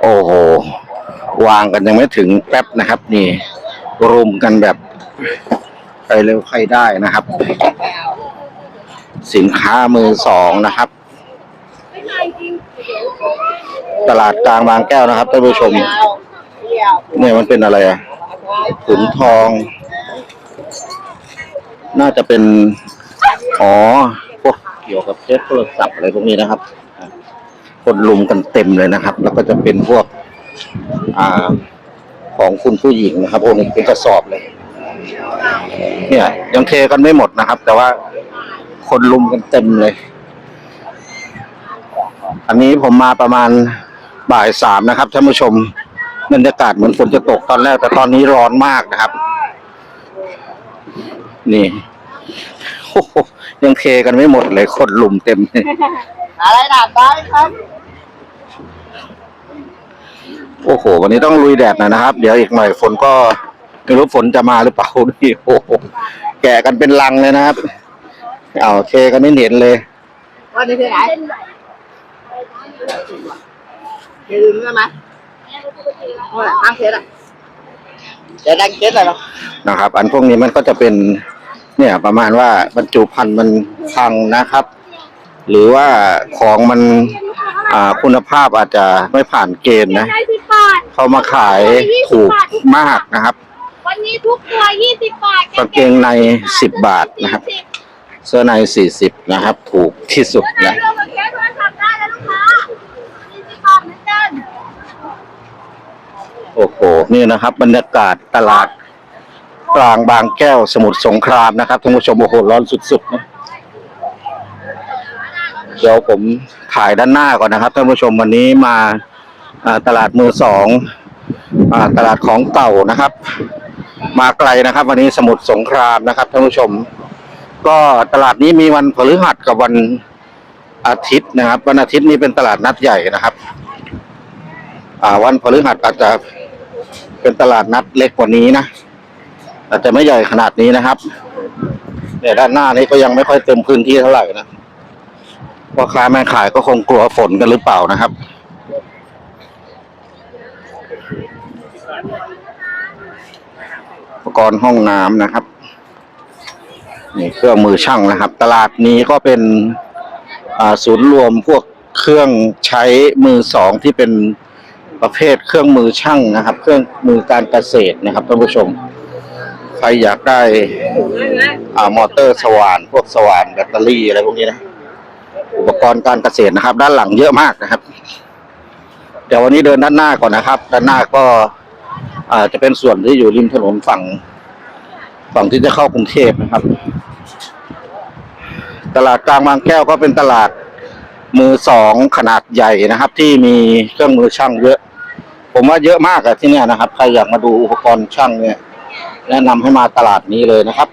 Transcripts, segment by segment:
โอ้โห วางกันยังไม่ถึงแป๊บนะครับ นี่รุมกันแบบใครเร็วใครได้นะครับ สินค้ามือสองนะครับ ตลาดกลางบางแก้วนะครับท่านผู้ชม เนี่ยมันเป็นอะไรอะขุนทอง น่าจะเป็น อ๋อ พวกเกี่ยวกับเคสโทรศัพท์อะไรพวกนี้นะครับ คนลุมกันเต็มเลยนะครับ แล้วก็จะเป็นพวกอ่าของคุณผู้หญิงนะครับพวกนี้เป็นกระสอบเลย เนี่ย ยังเทกันไม่หมดนะครับ แต่ว่าคนลุมกันเต็มเลย อันนี้ผมมาประมาณบ่ายสามนะครับท่านผู้ชมบรรยากาศเหมือนฝนจะตกตอนแรก แต่ตอนนี้ร้อนมากนะครับ นี่ยังเทกันไม่หมดเลยคนลุมเต็มเลยอะไรหนาตายครับ โอ้โห วันนี้ต้องลุยแดดหน่อยนะครับ เดี๋ยวอีกหน่อยฝนก็ไม่รู้ฝนจะมาหรือเปล่านี่โอ้โหแก่กันเป็นลังเลยนะครับเอาเทกันไม่เห็นเลยวันนี้ที่ไหนอย่าลืมใช่ไหมโอ้ยตั้งเคสอะจะดังเคสอะไรหรอนะครับ อันพวกนี้มันก็จะเป็น เนี่ยประมาณว่าบรรจุภัณฑ์มันพังนะครับ หรือว่าของมันอ่าคุณภาพอาจจะไม่ผ่านเกณฑ์นะได้สิบบาท เขามาขายถูกมากนะครับ วันนี้ทุกตัวยี่สิบบาทกางเกงในสิบบาทนะครับ เสื้อในสี่สิบนะครับ ถูกที่สุดไหนนะรวมกับแก๊สโทรศัพท์ได้แล้วลูกค้ายี่สิบบาทเหมือนกันโอ้โห นี่นะครับ บรรยากาศตลาดกลางบางแก้วสมุทรสงครามนะครับท่านผู้ชมโอ้โหร้อนสุดๆนะเดี๋ยวผมถ่ายด้านหน้าก่อนนะครับท่านผู้ชมวันนี้มาอ่า ตลาดมือสองอตลาดของเก่านะครับ มาไกลนะครับ วันนี้สมุทรสงครามนะครับท่านผู้ชม ก็ตลาดนี้มีวันพฤหัสกับวันอาทิตย์นะครับ วันอาทิตย์นี้เป็นตลาดนัดใหญ่นะครับวันพฤหัสอาจจะเป็นตลาดนัดเล็กกว่านี้นะอาจจะไม่ใหญ่ขนาดนี้นะครับเนี่ยด้านหน้านี้ก็ยังไม่ค่อยเต็มพื้นที่เท่าไหร่นะพ่อค้าแม่ขายก็คงกลัวฝนกันหรือเปล่านะครับ อุปกรณ์ห้องน้ำนะครับนี่เครื่องมือช่างนะครับ ตลาดนี้ก็เป็นศูนย์รวมพวกเครื่องใช้มือสองที่เป็นประเภทเครื่องมือช่างนะครับ เครื่องมือการเกษตรนะครับท่านผู้ชม ใครอยากได้อามอเตอร์สว่าน พวกสว่านแบตเตอรี่อะไรพวกนี้นะอุปกรณ์การเกษตรนะครับ ด้านหลังเยอะมากนะครับ เดี๋ยววันนี้เดินด้านหน้าก่อนนะครับ ด้านหน้าก็ อาจจะเป็นส่วนที่อยู่ริมถนนฝั่ง ฝั่งที่จะเข้ากรุงเทพนะครับ ตลาดกลางบางแก้วก็เป็นตลาดมือสองขนาดใหญ่นะครับ ที่มีเครื่องมือช่างเยอะ ผมว่าเยอะมากอะที่เนี่ยนะครับใครอยากมาดูอุปกรณ์ช่างเนี่ย แนะนำให้มาตลาดนี้เลยนะครับ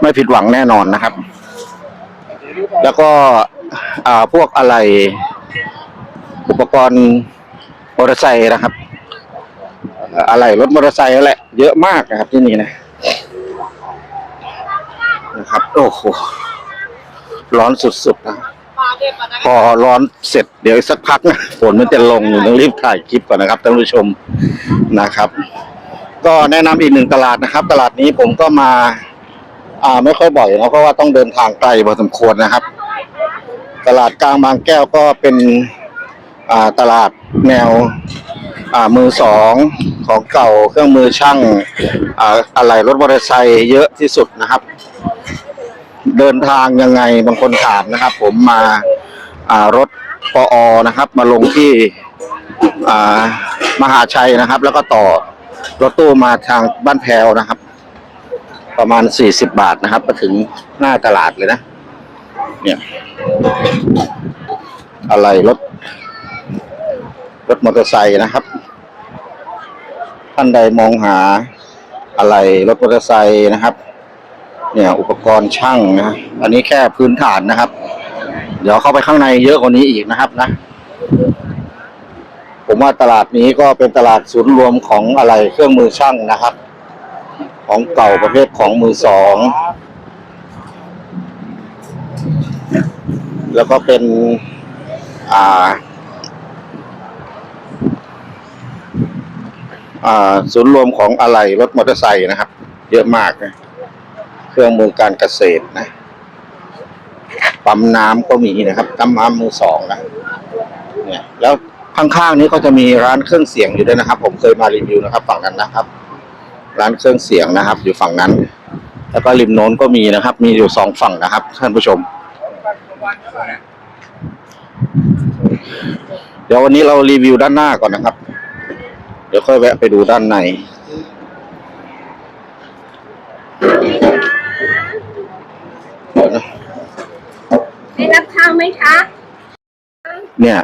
ไม่ผิดหวังแน่นอนนะครับ แล้วก็อ่าพวกอะไรอุปกรณ์มอเตอร์ไซค์นะครับ อะไรรถมอเตอร์ไซค์แหละ เยอะมากนะครับที่นี่นะนะครับ โอ้โห ร้อนสุดๆนะ พอร้อนเสร็จเดี๋ยวสักพักนะฝนมันจะลงอยู่ต้องรีบถ่ายคลิปก่อนนะครับท่านผู้ชมนะครับ ก็แนะนำอีกหนึ่งตลาดนะครับ ตลาดนี้ผมก็มา อ่าไม่ค่อยบ่อยนะเพราะว่าต้องเดินทางไกลพอสมควรนะครับ ตลาดกลางบางแก้วก็เป็น อ่าตลาดแนว อ่ามือสองของเก่าเครื่องมือช่างอ่าอะไรรถมอเตอร์ไซค์เยอะที่สุดนะครับ เดินทางยังไงบางคนถามนะครับ ผมมาอ่ารถปออนะครับ มาลงที่อ่ามหาชัยนะครับ แล้วก็ต่อรถตู้มาทางบ้านแพวนะครับ ประมาณสี่สิบบาทนะครับมาถึงหน้าตลาดเลยนะ เนี่ย อะไรรถรถมอเตอร์ไซค์นะครับ ท่านใดมองหาอะไรรถมอเตอร์ไซค์นะครับ เนี่ยอุปกรณ์ช่างนะอันนี้แค่พื้นฐานนะครับ เดี๋ยวเข้าไปข้างในเยอะกว่านี้อีกนะครับนะ ผมว่าตลาดนี้ก็เป็นตลาดศูนย์รวมของอะไรเครื่องมือช่างนะครับ ของเก่าประเภทของมือสองแล้วก็เป็น อ่า อ่า ศูนย์รวมของอะไหล่รถมอเตอร์ไซค์นะครับ เยอะมากนะเครื่องมือการเกษตรนะปั๊มน้ำก็มีนะครับปั๊มน้ำมือสองนะเนี่ยแล้วข้างๆนี้ก็จะมีร้านเครื่องเสียงอยู่ด้วยนะครับ ผมเคยมารีวิวนะครับ ฝั่งนั้นนะครับ ร้านเครื่องเสียงนะครับ อยู่ฝั่งนั้น แล้วก็ริมโน้นก็มีนะครับ มีอยู่สองฝั่งนะครับท่านผู้ชม เดี๋ยววันนี้เรารีวิวด้านหน้าก่อนนะครับ เดี๋ยวค่อยแวะไปดูด้านในเดี๋ยวนะได้รับข้าวไหมคะ เนี่ย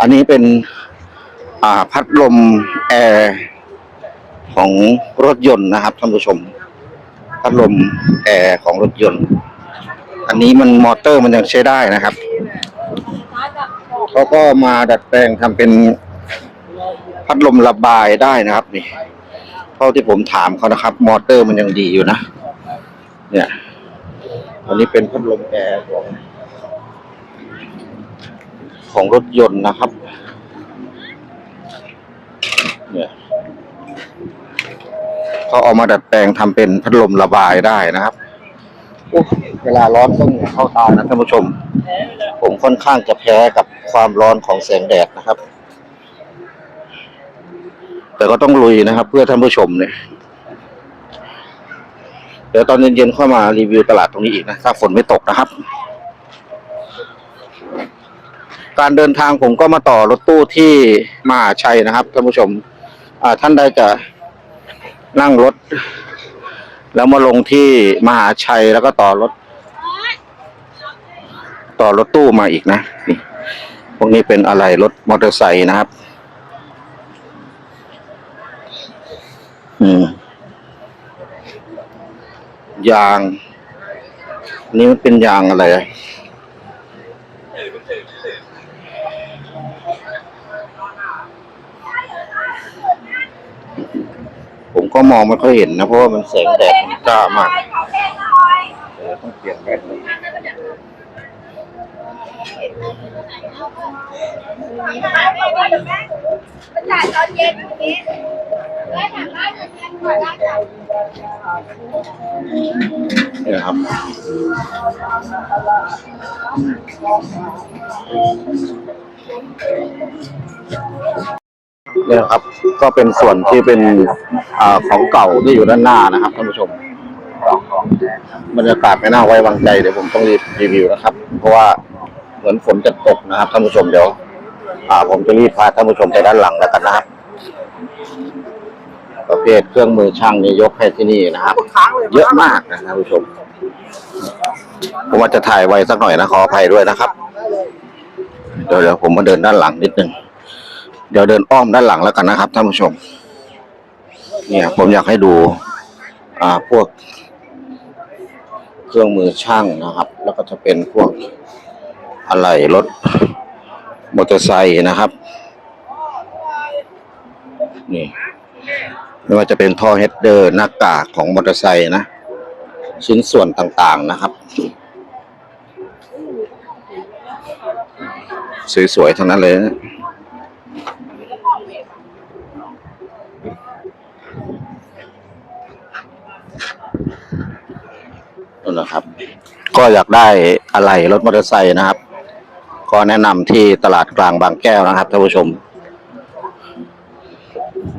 อันนี้เป็น อ่าพัดลมแอร์ของรถยนต์นะครับท่านผู้ชม พัดลมแอร์ของรถยนต์ อันนี้มันมอเตอร์มันยังใช้ได้นะครับ เขาก็มาดัดแปลงทำเป็น พัดลมระบายได้นะครับ นี่เท่าที่ผมถามเขานะครับ มอเตอร์มันยังดีอยู่นะ เนี่ยอันนี้เป็นพัดลมแอร์ของของรถยนต์นะครับ เนี่ยเขาเอามาดัดแปลงทำเป็นพัดลมระบายได้นะครับเวลาร้อนต้องเข้าตานะท่านผู้ชม ผมค่อนข้างจะแพ้กับความร้อนของแสงแดดนะครับ แต่ก็ต้องลุยนะครับ เพื่อท่านผู้ชมเนี่ยเดี๋ยวตอนเย็นๆเข้ามารีวิวตลาดตรงนี้อีกนะถ้าฝนไม่ตกนะครับ การเดินทางผมก็มาต่อรถตู้ที่มหาชัยนะครับท่านผู้ชมท่านใดจะนั่งรถ แล้วมาลงที่มหาชัยแล้วก็ต่อรถ ต่อรถตู้มาอีกนะนี่พวกนี้เป็นอะไรรถมอเตอร์ไซค์นะครับ อืม ยาง นี่มันเป็นยางอะไรผมก็มองไม่ค่อยเห็นนะ เพราะว่ามันแสงแดดมันจ้ามากต้องเปลี่ยนแว่นเลย มัน จ่ายตอนเย็นวันนี้ได้ถามว่าเงินเดือนก่อนได้จ้ะนี่นะครับเนี่ยครับ ก็เป็นส่วนที่เป็นอของเก่าที่อยู่ด้านหน้านะครับท่านผู้ชมบรรยากาศไม่น่าไว้วางใจเดี๋ยวผมต้องรีบรีวิวนะครับ เพราะว่า เหมือนฝนจะตกนะครับท่านผู้ชมเดี๋ยวอ่าผมจะรีบพาท่านผู้ชมไปด้านหลังแล้วกันนะครับประเภทเครื่องมือช่างนี่ยกให้ที่นี่นะครับ เยอะมากนะท่านผู้ชมผมว่าจะถ่ายไว้สักหน่อยนะขออภัยด้วยนะครับ เดี๋ยวเดี๋ยวผมมาเดินด้านหลังนิดนึงเดี๋ยวเดินอ้อมด้านหลังแล้วกันนะครับท่านผู้ชม เนี่ย ผมอยากให้ดู อ่าพวก เครื่องมือช่างนะครับ แล้วก็จะเป็นพวก อะไหล่รถมอเตอร์ไซค์นะครับ นี่ไม่ว่าจะเป็นท่อเฮดเดอร์หน้ากากของมอเตอร์ไซค์นะ ชิ้นส่วนต่างๆนะครับ สวยๆทั้งนั้นเลยนะนั่นะครับ ก็อยากได้อะไรรถมอเตอร์ไซค์นะครับ ก็แนะนำที่ตลาดกลางบางแก้วนะครับท่านผู้ชม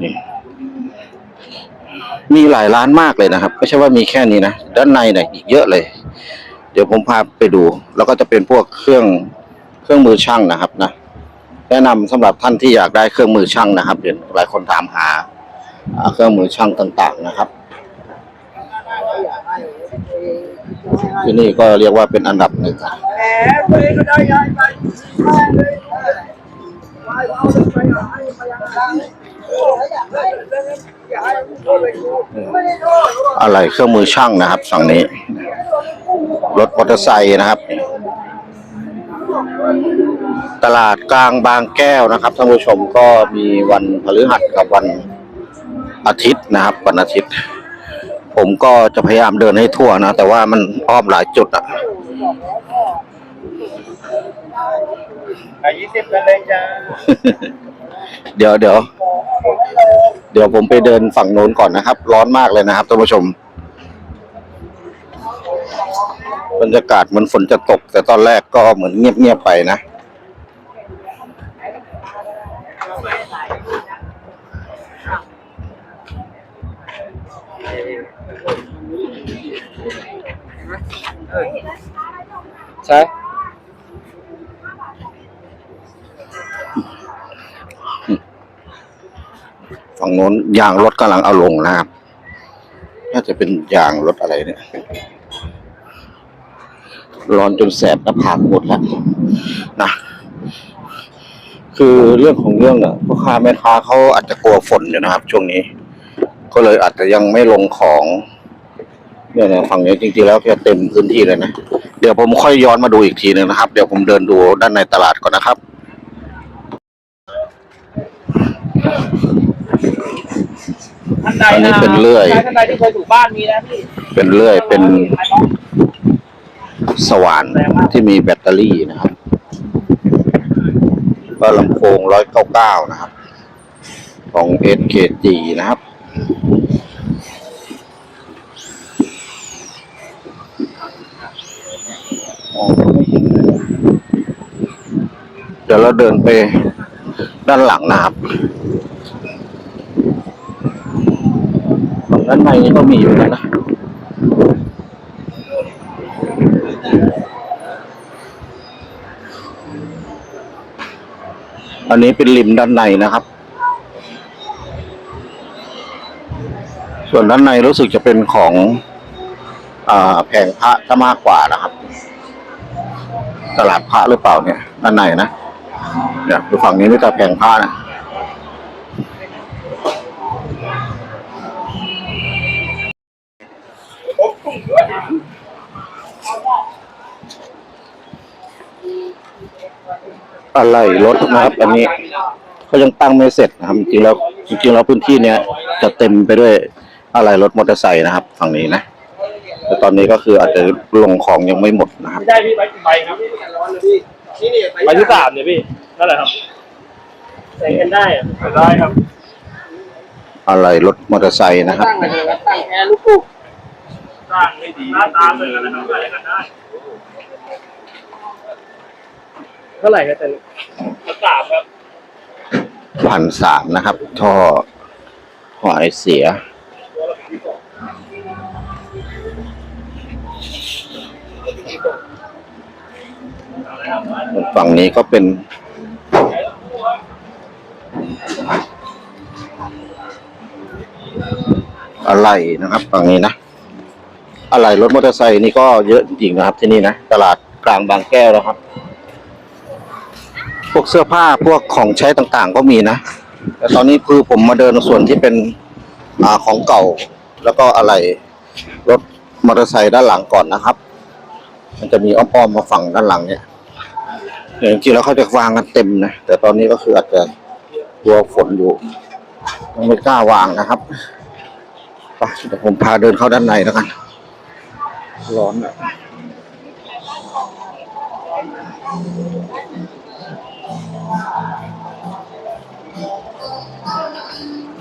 นี่มีหลายร้านมากเลยนะครับ ไม่ใช่ว่ามีแค่นี้นะ ด้านในเนี่ยอีกเยอะเลย เดี๋ยวผมพาไปดู แล้วก็จะเป็นพวกเครื่องเครื่องมือช่างนะครับนะแนะนำสำหรับท่านที่อยากได้เครื่องมือช่างนะครับเห็นหลายคนถามหาอ่าเครื่องมือช่างต่าง ๆ นะครับ ที่นี่ก็เรียกว่าเป็นอันดับหนึ่งอะไรเครื่องมือช่างนะครับฝั่งนี้ รถมอเตอร์ไซค์นะครับ ตลาดกลางบางแก้วนะครับท่านผู้ชมก็มีวันพฤหัสกับวันอาทิตย์นะครับ วันอาทิตย์ ผมก็จะพยายามเดินให้ทั่วนะ แต่ว่ามันอ้อมหลายจุดอะยี่สิบกันเลยจ้าเดี๋ยวเดี๋ยวเดี๋ยวผมไปเดินฝั่งโน้นก่อนนะครับ ร้อนมากเลยนะครับท่านผู้ชม บรรยากาศเหมือนฝนจะตก แต่ตอนแรกก็เหมือนเงียบๆไปนะ ใช่ ฝั่งโน้นยางรถกำลังเอาลงนะครับ น่าจะเป็นยางรถอะไรเนี่ย ร้อนจนแสบหน้าผากหมดแล้วนะคือเรื่องของเรื่องเนี่ยพ่อค้าแม่ค้าเขาอาจจะกลัวฝนอยู่นะครับ ช่วงนี้ ก็เลยอาจจะยังไม่ลงของ เนี่ยเนี่ยฝั่งนี้จริงๆแล้วแค่เต็มพื้นที่เลยนะ เดี๋ยวผมค่อยย้อนมาดูอีกทีหนึงนะครับ เดี๋ยวผมเดินดูด้านในตลาดก่อนนะครับท่านใดอันนี้เป็นเลื่อย ท่านใดที่เคยถูกบ้านมีนะพี่เป็นเลื่อยเป็นสว่านที่มีแบตเตอรี่นะครับ ก็ลำโพงร้อยเก้าเก้านะครับ ของ SKG นะครับ เดี๋ยวเราเดินไปด้านหลังนะครับฝั่งด้านในนี่ก็มีอยู่แล้วนะอันนี้เป็นริมด้านในนะครับ ส่วนด้านในรู้สึกจะเป็นของอแผงพระจะมากกว่านะครับ ตลาดพระหรือเปล่าเนี่ยด้านในนะเนี่ยดูฝั่งนี้นี่ต่แผงพระนะอะไรรถนะครับ อันนี้เขายังตั้งไม่เสร็จนะครับจริงๆแล้วจริงๆแล้วพื้นที่เนี้ยจะเต็มไปด้วยอะไรรถมอเตอร์ไซค์นะครับ ฝั่งนี้นะ แต่ตอนนี้ก็คืออาจจะลงของยังไม่หมดนะครับไม่ได้พี่ใบกี่ใบครับใบที่สามเนี่ยพี่นั่นแหละครับใส่กันได้อะใส่ได้ครับ อะไรรถมอเตอร์ไซค์นะครับตั้งเลยครับตั้งแอร์ลูกปุ๊กสร้างไม่ดีหน้าตาเหมือนกันนะครับใส่กันได้เท่าไหร่ครับแต่สามครับพันสามนะครับ ท่อท่อไอเสีย ฝั่งนี้ก็เป็น อะไรนะครับ ฝั่งนี้นะ อะไรรถมอเตอร์ไซค์นี่ก็เยอะจริงๆนะครับ ที่นี่นะ ตลาดกลางบางแก้วนะครับ พวกเสื้อผ้าพวกของใช้ต่างๆ ก็มีนะ แต่ตอนนี้คือผมมาเดินส่วนที่เป็นอของเก่า แล้วก็อะไรรถมอเตอร์ไซค์ด้านหลังก่อนนะครับ มันจะมีอ้อมๆมาฝั่งด้านหลังเนี่ยแต่จริงๆแล้วเขาจะวางกันเต็มนะ แต่ตอนนี้ก็คืออาจจะกลัวฝนอยู่ยังไม่กล้าวางนะครับไปเดี๋ยวผมพาเดินเข้าด้านในแล้วกัน ร้อนอะ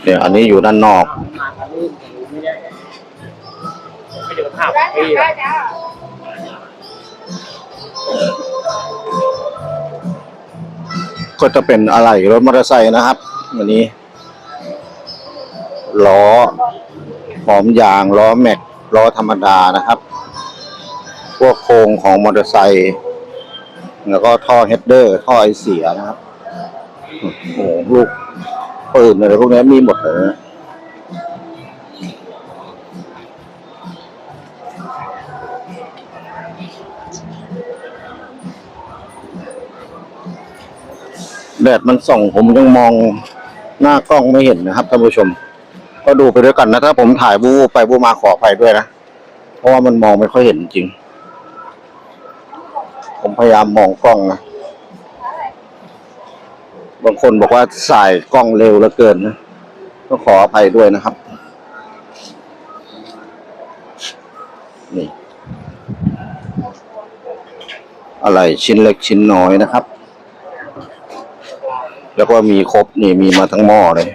เนี่ยอันนี้อยู่ด้านนอกไม่เดี๋ยวถามได้พี่ ก็จะเป็นอะไรรถมอเตอร์ไซค์นะครับ วันนี้ล้อหอมยางล้อแม็กล้อธรรมดานะครับ พวกโครงของมอเตอร์ไซค์แล้วก็ท่อเฮดเดอร์ ท่อไอเสียนะครับโอ้โหลูกปืนอะไรพวกนี้มีหมดเลยนะ แดดมันส่องผมยังมองหน้ากล้องไม่เห็นนะครับท่านผู้ชม ก็ดูไปด้วยกันนะถ้าผมถ่ายบู๊ไปบู๊มาขออภัยด้วยนะ เพราะว่ามันมองไม่ค่อยเห็นจริง ผมพยายามมองกล้องนะบางคนบอกว่าสายกล้องเร็วเหลือเกินนะก็ขออภัยด้วยนะครับ นี่ อะไรชิ้นเล็กชิ้นน้อยนะครับ แล้วก็มีครบนี่มีมาทั้งหม้อเลย